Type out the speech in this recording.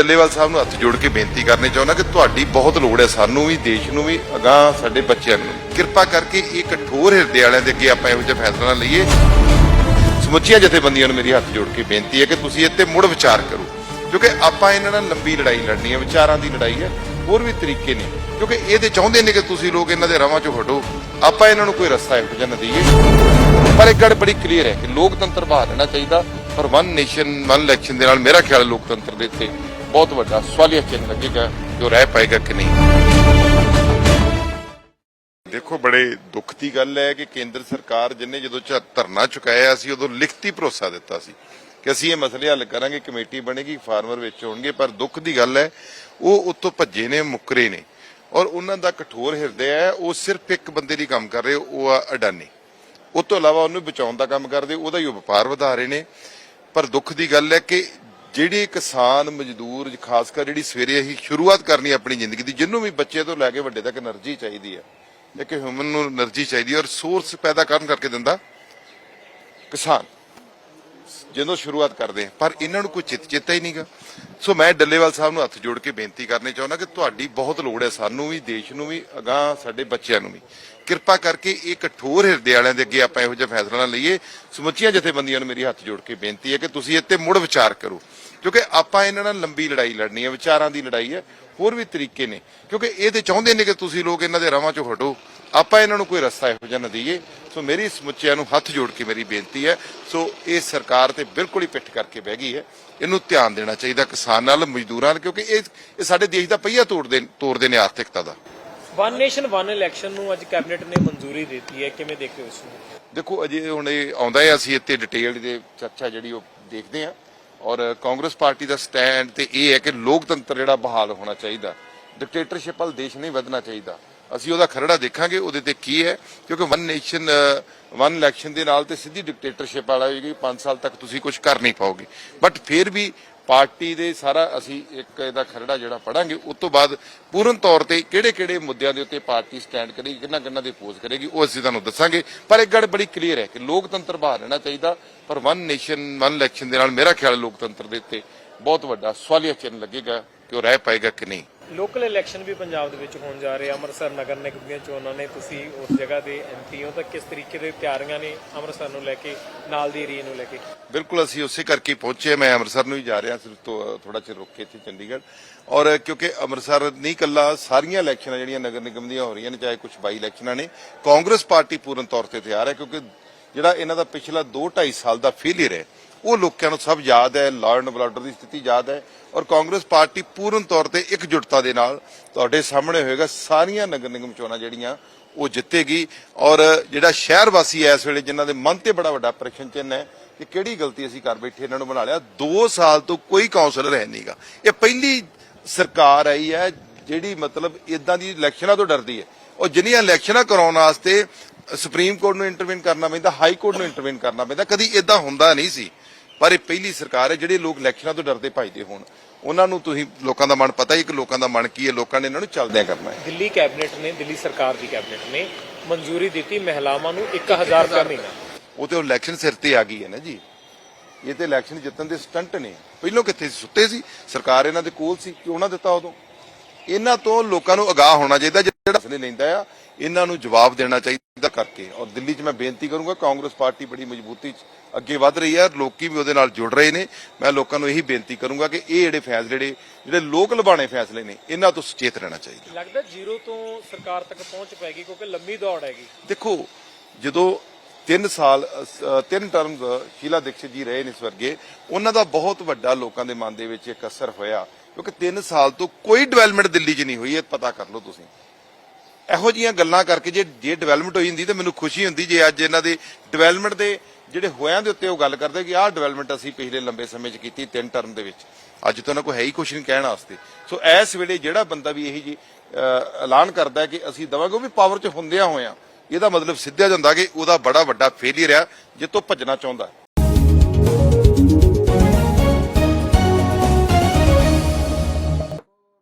ਜੱਲੇਵਾਲ ਸਾਹਿਬ ਨੂੰ ਹੱਥ ਜੋੜ ਕੇ ਬੇਨਤੀ ਕਰਨੀ ਚਾਹੁੰਦਾ ਕਿ ਤੁਹਾਡੀ ਬਹੁਤ ਲੋੜ ਹੈ, ਸਾਨੂੰ ਵੀ, ਦੇਸ਼ ਨੂੰ ਵੀ, ਅਗਾਹ ਸਾਡੇ ਬੱਚਿਆਂ ਨੂੰ। ਕਿਰਪਾ ਕਰਕੇ ਇਹ ਕਠੋਰ ਹਿਰਦੇ ਵਾਲਿਆਂ ਦੇ ਅੱਗੇ ਆਪਾਂ ਇਹੋ ਜਿਹਾ ਫੈਸਲਾ ਨਾ ਲਈਏ। ਸਮੁੱਚੀਆਂ ਜਥੇਬੰਦੀਆਂ ਨੂੰ ਮੇਰੀ ਹੱਥ ਜੋੜ ਕੇ ਬੇਨਤੀ ਹੈ ਕਿ ਤੁਸੀਂ ਇਹ ਮੁੜ ਵਿਚਾਰ ਕਰੋ। ਕਿਉਂਕਿ ਆਪਾਂ ਇਹਨਾਂ ਨਾਲ ਲੰਬੀ ਲੜਾਈ ਲੜਨੀ ਹੈ, ਵਿਚਾਰਾਂ ਦੀ ਲੜਾਈ ਹੈ, ਹੋਰ ਵੀ ਤਰੀਕੇ ਨੇ। ਕਿਉਂਕਿ ਇਹਦੇ ਚਾਹੁੰਦੇ ਨੇ ਕਿ ਤੁਸੀਂ ਲੋਕ ਇਹਨਾਂ ਦੇ ਰਾਹਾਂ ਚੋਂ ਹਟੋ। ਆਪਾਂ ਇਹਨਾਂ ਨੂੰ ਕੋਈ ਰਸਤਾ ਇਹੋ ਜਿਹਾ ਨਾ ਦਈਏ। ਪਰ ਇੱਕ ਗੱਲ ਬੜੀ ਕਲੀਅਰ ਹੈ ਕਿ ਲੋਕਤੰਤਰ ਬਾਹਰ ਰਹਿਣਾ ਚਾਹੀਦਾ। ਪਰ ਵਨ ਨੇਸ਼ਨ ਵਨ ਇਲੈਕਸ਼ਨ ਦੇ ਨਾਲ ਮੇਰਾ ਖਿਆਲ ਲੋਕਤੰਤਰ ਦੇ ਉੱਤੇ ਬਹੁਤ ਵੱਡਾ ਸਵਾਲੀਆ ਚਿੰਨ੍ਹ ਲੱਗੇਗਾ ਜੋ ਰਹਿ ਪਾਏਗਾ ਕਿ ਨਹੀਂ। ਦੇਖੋ, ਬੜੇ ਦੁੱਖ ਦੀ ਗੱਲ ਹੈ ਕਿ ਕੇਂਦਰ ਸਰਕਾਰ ਜਿਨੇ ਜਦੋਂ ਧਰਨਾ ਚੁਕਾਇਆ ਸੀ, ਉਦੋਂ ਲਿਖਤੀ ਭਰੋਸਾ ਦਿੱਤਾ ਸੀ ਕਿ ਅਸੀਂ ਇਹ ਮਸਲੇ ਹੱਲ ਕਰਾਂਗੇ, ਕਮੇਟੀ ਬਣੇਗੀ, ਫਾਰਮਰ ਵਿੱਚ ਹੋਣਗੇ, ਪਰ ਦੁੱਖ ਦੀ ਗੱਲ ਹੈ, ਉਹ ਉੱਤੋਂ ਭੱਜੇ ਨੇ, ਮੁੱਕਰੇ ਨੇ। ਔਰ ਉਹਨਾਂ ਦਾ ਕਠੋਰ ਹਿਰਦੇ ਹੈ, ਉਹ ਸਿਰਫ ਇੱਕ ਬੰਦੇ ਲਈ ਕੰਮ ਕਰ ਰਹੇ, ਉਹ ਆ ਅਡਾਨੀ। ਉਹ ਤੋਂ ਇਲਾਵਾ ਉਹਨੂੰ ਬਚਾਉਣ ਦਾ ਕੰਮ ਕਰਦੇ, ਉਹਦਾ ਹੀ ਵਪਾਰ ਵਧਾ ਰਹੇ ਨੇ। ਪਰ ਦੁੱਖ ਦੀ ਗੱਲ ਹੈ ਕਿ ਜਿਹੜੇ ਕਿਸਾਨ ਮਜ਼ਦੂਰ, ਖਾਸ ਕਰ ਜਿਹੜੀ ਸਵੇਰੇ ਅਸੀਂ ਸ਼ੁਰੂਆਤ ਕਰਨੀ ਆਪਣੀ ਜ਼ਿੰਦਗੀ ਦੀ ਜਿੰਨੂੰ ਵੀ ਬੱਚੇ ਤੋਂ ਲੈ ਕੇ ਵੱਡੇ ਤੱਕ એનર્ਜੀ ਚਾਹੀਦੀ ਹੈ, ਇੱਕ ਹਿਊਮਨ ਨੂੰ એનર્ਜੀ ਚਾਹੀਦੀ ਹੈ ਔਰ ਸੋਰਸ ਪੈਦਾ ਕਰਨ ਕਰਕੇ ਦਿੰਦਾ ਕਿਸਾਨ। ਜਦੋਂ ਸ਼ੁਰੂਆਤ ਕਰਦੇ ਪਰ ਇਹਨਾਂ ਨੂੰ ਕੋਈ ਚਿਤ ਚੇਤਾ ਹੀ ਨਹੀਂਗਾ। ਸੋ ਮੈਂ ਡੱਲੇਵਾਲ ਸਾਹਿਬ ਨੂੰ ਹੱਥ ਜੋੜ ਕੇ ਬੇਨਤੀ ਕਰਨੀ ਚਾਹੁੰਦਾ ਕਿ ਤੁਹਾਡੀ ਬਹੁਤ ਲੋੜ ਹੈ ਸਾਨੂੰ ਵੀ, ਦੇਸ਼ ਨੂੰ ਵੀ, ਅਗਾਹ ਸਾਡੇ ਬੱਚਿਆਂ ਨੂੰ ਵੀ। ਕਿਰਪਾ ਕਰਕੇ ਇਹ ਕਠੋਰ ਹਿਰਦੇ ਵਾਲਿਆਂ ਦੇ ਅੱਗੇ ਆਪਾਂ ਇਹੋ ਜਿਹਾ ਫੈਸਲਾ ਨਾ ਲਈਏ। ਸਮੁੱਚੀਆਂ ਜਥੇਬੰਦੀਆਂ ਨੂੰ ਮੇਰੀ ਹੱਥ ਜੋੜ ਕੇ ਬੇਨਤੀ ਹੈ ਕਿ ਤੁਸੀਂ ਇੱਥੇ ਮੁੜ ਵਿਚਾਰ ਕਰੋ। ਕਿਉਂਕਿ ਆਪਾਂ ਇਹਨਾਂ ਨਾਲ ਲੰਬੀ ਲੜਾਈ ਲੜਨੀ ਹੈ ਵਿਚਾਰਾਂ ਦੀ ਲੜਾਈ ਹੈ ਹੋਰ ਵੀ ਤਰੀਕੇ ਨੇ। ਕਿਉਂਕਿ ਇਹ ਤੇ ਚਾਹੁੰਦੇ ਨੇ ਕਿ ਤੁਸੀਂ ਲੋਕ ਇਹਨਾਂ ਦੇ ਰਾਵਾਂ ਚੋਂ ਹਟੋ। ਆਪਾਂ ਇਹਨਾਂ ਨੂੰ ਕੋਈ ਰਸਤਾ ਇਹੋ ਜਿਹਾ ਨਾ ਦਈਏ। ਸੋ ਮੇਰੀ ਸਮੁੱਚਿਆਂ ਨੂੰ ਹੱਥ ਜੋੜ ਕੇ ਮੇਰੀ ਬੇਨਤੀ ਹੈ ਸੋ ਇਹ ਸਰਕਾਰ ਤੇ ਬਿਲਕੁਲ ਹੀ ਪਿੱਠ ਕਰਕੇ ਬਹਿ ਗਈ ਹੈ। ਇਹਨੂੰ ਧਿਆਨ ਦੇਣਾ ਚਾਹੀਦਾ ਕਿਸਾਨਾਂ ਨਾਲ ਮਜ਼ਦੂਰਾਂ ਨਾਲ ਕਿਉਂਕਿ ਇਹ ਇਹ ਸਾਡੇ ਦੇਸ਼ ਦਾ ਪਹੀਆ ਤੋੜਦੇ ਤੋੜਦੇ ਨੇ ਆਰਥਿਕਤਾ ਦਾ। ਵਨ ਨੇਸ਼ਨ ਵਨ ਇਲੈਕਸ਼ਨ ਨੂੰ ਅੱਜ ਕੈਬਨਿਟ ਨੇ ਮਨਜ਼ੂਰੀ ਦਿੱਤੀ ਹੈ। ਕਿਵੇਂ ਦੇਖਦੇ ਹੋ ਇਸ ਨੂੰ? ਦੇਖੋ ਅਜੇ ਹੁਣ ਇਹ ਆਉਂਦਾ ਹੈ ਅਸੀਂ ਇੱਥੇ ਡਿਟੇਲ ਦੇ ਚਰਚਾ ਜਿਹੜੀ ਉਹ ਦੇਖਦੇ ਹਾਂ। ਔਰ ਕਾਂਗਰਸ ਪਾਰਟੀ ਦਾ ਸਟੈਂਡ ਤੇ ਇਹ ਹੈ ਕਿ ਲੋਕਤੰਤਰ ਜਿਹੜਾ ਬਹਾਲ ਹੋਣਾ ਚਾਹੀਦਾ। ਡਿਕਟੇਟਰਸ਼ਿਪ ਵਾਲ ਦੇਸ਼ ਨਹੀਂ ਵਧਣਾ ਚਾਹੀਦਾ। ਅਸੀਂ ਉਹਦਾ ਖਰੜਾ ਦੇਖਾਂਗੇ, ਉਹਦੇ ਤੇ ਕੀ ਹੈ, ਕਿਉਂਕਿ ਵਨ ਨੇਸ਼ਨ ਵਨ ਇਲੈਕਸ਼ਨ ਦੇ ਨਾਲ ਤੇ ਸਿੱਧੀ ਡਿਕਟੇਟਰਸ਼ਿਪ ਵਾਲਾ ਹੋਏਗੀ 5 ਸਾਲ ਤੱਕ ਤੁਸੀਂ ਕੁਝ ਕਰ ਨਹੀਂ ਪਾਓਗੇ। ਬਟ ਫਿਰ ਵੀ ਪਾਰਟੀ ਦੇ ਸਾਰਾ ਅਸੀਂ ਇੱਕ ਇਹਦਾ ਖਰੜਾ ਜਿਹੜਾ ਪੜਾਂਗੇ, ਉਸ ਤੋਂ ਬਾਅਦ ਪੂਰਨ ਤੌਰ ਤੇ ਕਿਹੜੇ ਕਿਹੜੇ ਮੁੱਦਿਆਂ ਦੇ ਉੱਤੇ ਪਾਰਟੀ ਸਟੈਂਡ ਕਰੇਗੀ ਕਿੰਨਾ ਕਿੰਨਾ ਦੇ ਪੋਜ਼ ਕਰੇਗੀ, ਉਹ ਅਸੀਂ ਤੁਹਾਨੂੰ ਦੱਸਾਂਗੇ। ਪਰ ਇੱਕ ਗੱਲ ਬੜੀ ਕਲੀਅਰ ਹੈ ਕਿ ਲੋਕਤੰਤਰ ਬਾਹਰ ਰਹਿਣਾ ਚਾਹੀਦਾ, ਪਰ ਵਨ ਨੇਸ਼ਨ ਵਨ ਇਲੈਕਸ਼ਨ ਦੇ ਨਾਲ ਮੇਰਾ ਖਿਆਲ ਲੋਕਤੰਤਰ ਦੇ ਉੱਤੇ ਬਹੁਤ ਵੱਡਾ ਸਵਾਲੀਆ ਚਿੰਨ੍ਹ ਲੱਗੇਗਾ ਕਿ ਉਹ ਰਹਿ ਪਾਏਗਾ ਕਿ ਨਹੀਂ। ਲੋਕਲ ਇਲੈਕਸ਼ਨ ਵੀ ਪੰਜਾਬ ਦੇ ਵਿੱਚ ਹੋਣ ਜਾ ਰਹੇ ਆ। ਅੰਮ੍ਰਿਤਸਰ ਨਗਰ ਨਿਗਮ ਦੀਆਂ ਚੋਣਾਂ ਨੇ। ਤੁਸੀਂ ਉਸ ਜਗ੍ਹਾ ਦੇ ਐਮਪੀ ਹੋ ਤਾਂ ਕਿਸ ਤਰੀਕੇ ਦੇ ਤਿਆਰੀਆਂ ਨੇ ਅੰਮ੍ਰਿਤਸਰ ਨੂੰ ਲੈ ਕੇ, ਨਾਲ ਦੀ ਏਰੀਆ ਨੂੰ ਲੈ ਕੇ? ਬਿਲਕੁਲ, ਅਸੀਂ ਉਸੇ ਕਰਕੇ ਪਹੁੰਚੇ ਮੈਂ ਅੰਮ੍ਰਿਤਸਰ ਨੂੰ ਹੀ ਜਾ ਰਿਹਾ ਸੀ ਥੋੜਾ ਚਿਰ ਰੁਕ ਕੇ ਇੱਥੇ ਚੰਡੀਗੜ੍ਹ। ਔਰ ਕਿਉਂਕਿ ਅੰਮ੍ਰਿਤਸਰ ਨਹੀਂ ਕੱਲਾ ਸਾਰੀਆਂ ਇਲੈਕਸ਼ਨਾਂ ਜਿਹੜੀਆਂ ਨਗਰ ਨਿਗਮ ਦੀਆਂ ਹੋ ਰਹੀਆਂ ਨੇ, ਚਾਹੇ ਕੁਝ ਬਾਈ ਇਲੈਕਸ਼ਨਾਂ ਨੇ, ਕਾਂਗਰਸ ਪਾਰਟੀ ਪੂਰਨ ਤੌਰ ਤੇ ਤਿਆਰ ਹੈ। ਕਿਉਂਕਿ ਜਿਹੜਾ ਇਹਨਾਂ ਦਾ ਪਿਛਲਾ 2 2.5 ਸਾਲ ਦਾ ਫੇਲਿਅਰ ਹੈ ਉਹ ਲੋਕਾਂ ਨੂੰ ਸਭ ਯਾਦ ਹੈ ਲਾਅ ਐਂਡ ਆਰਡਰ ਦੀ ਸਥਿਤੀ ਯਾਦ ਹੈ ਔਰ ਕਾਂਗਰਸ ਪਾਰਟੀ ਪੂਰਨ ਤੌਰ ਤੇ ਇਕਜੁੱਟਤਾ ਦੇ ਨਾਲ ਤੁਹਾਡੇ ਸਾਹਮਣੇ ਹੋਏਗਾ। ਸਾਰੀਆਂ ਨਗਰ ਨਿਗਮ ਚੋਣਾਂ ਜਿਹੜੀਆਂ, ਉਹ ਜਿੱਤੇਗੀ ਔਰ ਜਿਹੜਾ ਸ਼ਹਿਰ ਵਾਸੀ ਐ ਇਸ ਵੇਲੇ, ਜਿਨ੍ਹਾਂ ਦੇ ਮਨ ਤੇ ਬੜਾ ਵੱਡਾ ਪ੍ਰਸ਼ਨ ਚਿੰਨ੍ਹ ਹੈ ਕਿ ਕਿਹੜੀ ਗਲਤੀ ਅਸੀਂ ਕਰ ਬੈਠੇ ਇਹਨਾਂ ਨੂੰ ਬਣਾ ਲਿਆ 2 ਸਾਲ ਤੋਂ ਕੋਈ ਕਾਉਂਸਲਰ ਹੈ ਨਹੀਂਗਾ। ਇਹ ਪਹਿਲੀ ਸਰਕਾਰ ਆਈ ਹੈ ਜਿਹੜੀ ਮਤਲਬ ਇਦਾਂ ਦੀ ਇਲੈਕਸ਼ਨਾਂ ਤੋਂ ਡਰਦੀ ਹੈ। ਉਹ ਜਿੰਨੀਆਂ ਇਲੈਕਸ਼ਨਾਂ ਕਰਾਉਣ ਵਾਸਤੇ ਸੁਪਰੀਮ ਕੋਰਟ ਨੂੰ ਇੰਟਰਵੀਨ ਕਰਨਾ ਪੈਂਦਾ, ਹਾਈ ਕੋਰਟ ਨੂੰ ਇੰਟਰਵੀਨ ਕਰਨਾ ਪੈਂਦਾ, ਕਦੀ ਇਦਾਂ ਹੁੰਦਾ ਨਹੀਂ ਸੀ। ਪਰ ਇਹ ਪਹਿਲੀ ਸਰਕਾਰ ਹੈ ਜਿਹੜੇ ਲੋਕ ਇਲੈਕਸ਼ਨਾਂ ਤੋਂ ਡਰਦੇ ਭਜਦੇ ਹੋਣ। ਉਹਨਾਂ ਨੂੰ ਤੁਸੀਂ ਲੋਕਾਂ ਦਾ ਮਨ ਪਤਾ ਹੀ ਕਿ ਲੋਕਾਂ ਦਾ ਮਨ ਕੀ ਹੈ ਲੋਕਾਂ ਨੇ ਇਹਨਾਂ ਨੂੰ ਚੱਲਦਿਆਂ ਕਰਨਾ ਹੈ। ਦਿੱਲੀ ਕੈਬਨਿਟ ਨੇ ਦਿੱਲੀ ਸਰਕਾਰ ਦੀ ਕੈਬਨਿਟ ਨੇ ਮਨਜ਼ੂਰੀ ਦਿੱਤੀ ਮਹਿਲਾਵਾਂ ਨੂੰ 1000 ਰੁਪਏ ਮਹੀਨਾ। ਉਹ ਤੇ ਇਲੈਕਸ਼ਨ ਸਿਰ ਤੇ ਆ ਗਈ ਹੈ ਨਾ ਜੀ। ਇਹ ਤੇ ਇਲੈਕਸ਼ਨ ਜਿੱਤਣ ਦੇ ਸਟੰਟ ਨੇ। ਪਹਿਲੋਂ ਕਿੱਥੇ ਸੁੱਤੇ ਸੀ। ਸਰਕਾਰ ਇਹਨਾਂ ਦੇ ਕੋਲ ਸੀ। ਕਿਉਂ ਨਾ ਦਿੱਤਾ ਉਦੋਂ? ਇਹਨਾਂ ਤੋਂ ਲੋਕਾਂ ਨੂੰ ਅਗਾਹ ਹੋਣਾ ਚਾਹੀਦਾ। ਜਿਹੜਾ ਫੈਸਲੇ ਲੈਂਦਾ ਆ ਇਹਨਾਂ ਨੂੰ ਜਵਾਬ ਦੇਣਾ ਚਾਹੀਦਾ ਕਰਕੇ। ਔਰ ਦਿੱਲੀ 'ਚ ਮੈਂ ਬੇਨਤੀ ਕਰੂੰਗਾ ਕਾਂਗਰਸ ਪਾਰਟੀ ਬੜੀ ਮਜ਼ਬੂਤੀ 'ਚ ਅੱਗੇ ਵਧ ਰਹੀ ਹੈ ਲੋਕੀ ਵੀ ਉਹਦੇ ਨਾਲ ਜੁੜ ਰਹੇ ਨੇ। ਮੈਂ ਲੋਕਾਂ ਨੂੰ ਇਹੀ ਬੇਨਤੀ ਕਰੂੰਗਾ ਕਿ ਇਹ ਜਿਹੜੇ ਫੈਸਲੇ ਜਿਹੜੇ ਜਿਹੜੇ ਲੋਕ ਲਬਾਣੇ ਫੈਸਲੇ ਨੇ ਇਹਨਾਂ ਤੋਂ ਸੁਚੇਤ ਰਹਿਣਾ ਚਾਹੀਦਾ। ਲੱਗਦਾ ਜ਼ੀਰੋ ਤੋਂ ਸਰਕਾਰ ਤੱਕ ਪਹੁੰਚ ਪੈਗੀ ਕਿਉਂਕਿ ਲੰਮੀ ਦੌੜ ਹੈਗੀ। ਦੇਖੋ ਜਦੋਂ 3 ਸਾਲ 3 ਟਰਮਸ ਸ਼ੀਲਾ ਦੀਕਸ਼ਿਤ ਜੀ ਰਹੇ ਨੇ ਇਸ ਵਰਗੇ ਉਹਨਾਂ ਦਾ ਬਹੁਤ ਵੱਡਾ ਲੋਕਾਂ ਦੇ ਮਨ ਦੇ ਵਿੱਚ ਇੱਕ ਅਸਰ ਹੋਇਆ। ਕਿਉਂਕਿ 3 ਸਾਲ ਤੋਂ ਕੋਈ ਡਿਵੈਲਪਮੈਂਟ ਦਿੱਲੀ 'ਚ ਨਹੀਂ ਹੋਈ ਇਹ ਪਤਾ ਕਰ ਲਓ ਤੁਸੀਂ। ਇਹੋ ਜੀਆਂ ਗੱਲਾਂ ਕਰਕੇ ਜੇ ਜੇ ਡਿਵੈਲਪਮੈਂਟ ਹੋਈ ਹੁੰਦੀ ਤਾਂ ਮੈਨੂੰ ਖੁਸ਼ੀ ਹੁੰਦੀ ਜੇ ਅੱਜ ਇਹਨਾਂ ਦੇ ਡਿਵੈਲਪਮੈਂਟ ਦੇ ਜਿਹੜੇ ਹੋਇਆਂ ਦੇ ਉੱਤੇ ਉਹ ਗੱਲ ਕਰਦੇ ਕਿ ਆਹ ਡਿਵੈਲਪਮੈਂਟ ਅਸੀਂ ਪਿਛਲੇ ਲੰਬੇ ਸਮੇਂ 'ਚ ਕੀਤੀ ਤਿੰਨ ਟਰਮ ਦੇ ਵਿੱਚ। ਅੱਜ ਤਾਂ ਉਹਨਾਂ ਕੋਲ ਹੈ ਹੀ ਕੁਛ ਨਹੀਂ ਕਹਿਣ ਵਾਸਤੇ। ਸੋ ਇਸ ਵੇਲੇ ਜਿਹੜਾ ਬੰਦਾ ਵੀ ਇਹੀ ਜੀ ਐਲਾਨ ਕਰਦਾ ਕਿ ਅਸੀਂ ਦਵਾਂਗੇ, ਉਹ ਵੀ ਪਾਵਰ 'ਚ ਹੁੰਦਿਆਂ ਹੋਇਆਂ। ਇਹਦਾ ਮਤਲਬ ਸਿੱਧਿਆ ਜਾਂਦਾ ਕਿ ਉਹਦਾ ਬੜਾ ਵੱਡਾ ਫੇਲਿਅਰ ਆ ਜਿੱਤੋਂ ਭੱਜਣਾ ਚਾਹੁੰਦਾ।